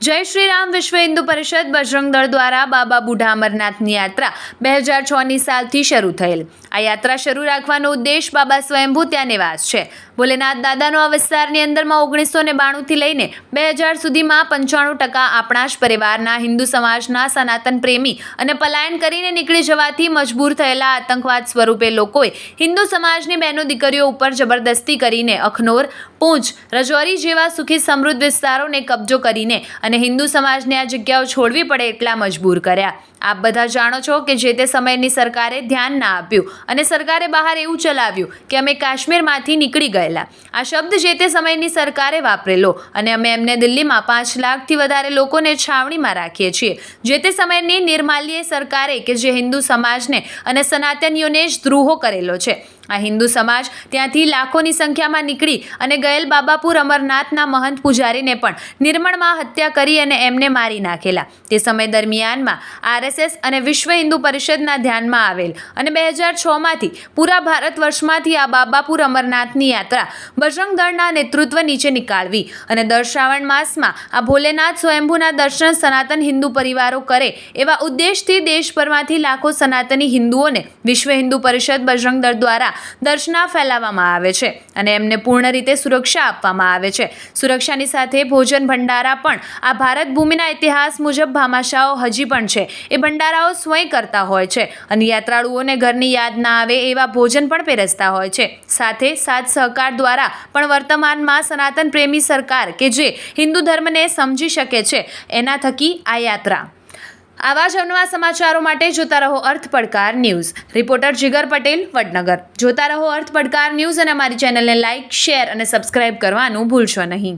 જય શ્રી રામ વિશ્વ હિન્દુ પરિષદ બજરંગ દળ દ્વારા બાબા બુઢા અમરનાથની યાત્રા બે હજાર છની સાલથી શરૂ થયેલ. આ યાત્રા શરૂ રાખવાનો ઉદ્દેશ બાબા સ્વયંભૂ ત્યાં નિવાસ છે. ભોલેનાથ દાદાનો આ વિસ્તારની અંદરમાં ઓગણીસો ને બાણુંથી લઈને બે હજાર સુધીમાં પંચાણું ટકા આપણા જ પરિવારના હિન્દુ સમાજના સનાતન પ્રેમી અને પલાયન કરીને નીકળી જવાથી મજબૂર થયેલા આતંકવાદ સ્વરૂપે લોકોએ હિન્દુ સમાજની બહેનો દીકરીઓ ઉપર જબરદસ્તી કરીને અખનોર પૂંચ રજૌરી જેવા સુખી સમૃદ્ધ વિસ્તારોને કબજો કરીને અને હિન્દુ સમાજને આ જગ્યાઓ છોડવી પડે એટલા મજબૂર કર્યા. આપ બધા જાણો છો કે જે તે સમયની સરકારે ધ્યાન ના આપ્યું અને સરકારે બહાર એવું ચલાવ્યું કે અમે કાશ્મીરમાંથી નીકળી ગયેલા. આ શબ્દ જે તે સમયની સરકારે વાપરેલો અને અમે એમને દિલ્હીમાં પાંચ લાખથી વધારે લોકોને છાવણીમાં રાખીએ છીએ. જે તે સમયની નિર્માલ્ય સરકારે કે જે હિન્દુ સમાજને અને સનાતનીઓને જ દ્રોહો કરેલો છે. આ હિન્દુ સમાજ ત્યાંથી લાખોની સંખ્યામાં નીકળી અને ગયેલ બાબાપુર અમરનાથના મહંત પૂજારીને પણ નિર્મળમાં હત્યા કરી અને એમને મારી નાખેલા. તે સમય દરમિયાનમાં આરએસએસ અને વિશ્વ હિન્દુ પરિષદના ધ્યાનમાં આવેલ અને બે હજાર છમાંથી પૂરા ભારત વર્ષમાંથી આ બાબાપુર અમરનાથની યાત્રા બજરંગ દળના નેતૃત્વ નીચે નીકાળવી અને દર શ્રાવણ માસમાં આ ભોલેનાથ સ્વયંભૂના દર્શન સનાતન હિન્દુ પરિવારો કરે એવા ઉદ્દેશથી દેશભરમાંથી લાખો સનાતની હિન્દુઓને વિશ્વ હિન્દુ પરિષદ બજરંગ દળ દ્વારા દર્શના ફેલાવવામાં આવે છે અને એમને પૂર્ણ રીતે સુરક્ષા આપવામાં આવે છે. સુરક્ષાની સાથે ભોજન ભંડારા પણ. આ ભારત ભૂમિના ઇતિહાસ મુજબ ભામાશાઓ હજી પણ છે. એ ભંડારાઓ સ્વયં કરતા હોય છે અને યાત્રાળુઓને ઘરની યાદ ના આવે એવા ભોજન પણ પહેરસતા હોય છે. સાથે સાથ સહકાર દ્વારા પણ વર્તમાનમાં સનાતન પ્રેમી સરકાર કે જે હિન્દુ ધર્મને સમજી શકે છે એના થકી આ યાત્રા આવા જ અવનવા સમાચારો માટે જોતા રહો અર્થ પડકાર ન્યૂઝ. રિપોર્ટર જીગર પટેલ, વડનગર. જોતા રહો અર્થ પડકાર ન્યૂઝ અને અમારી ચેનલને લાઇક શેર અને સબસ્ક્રાઇબ કરવાનું ભૂલશો નહીં.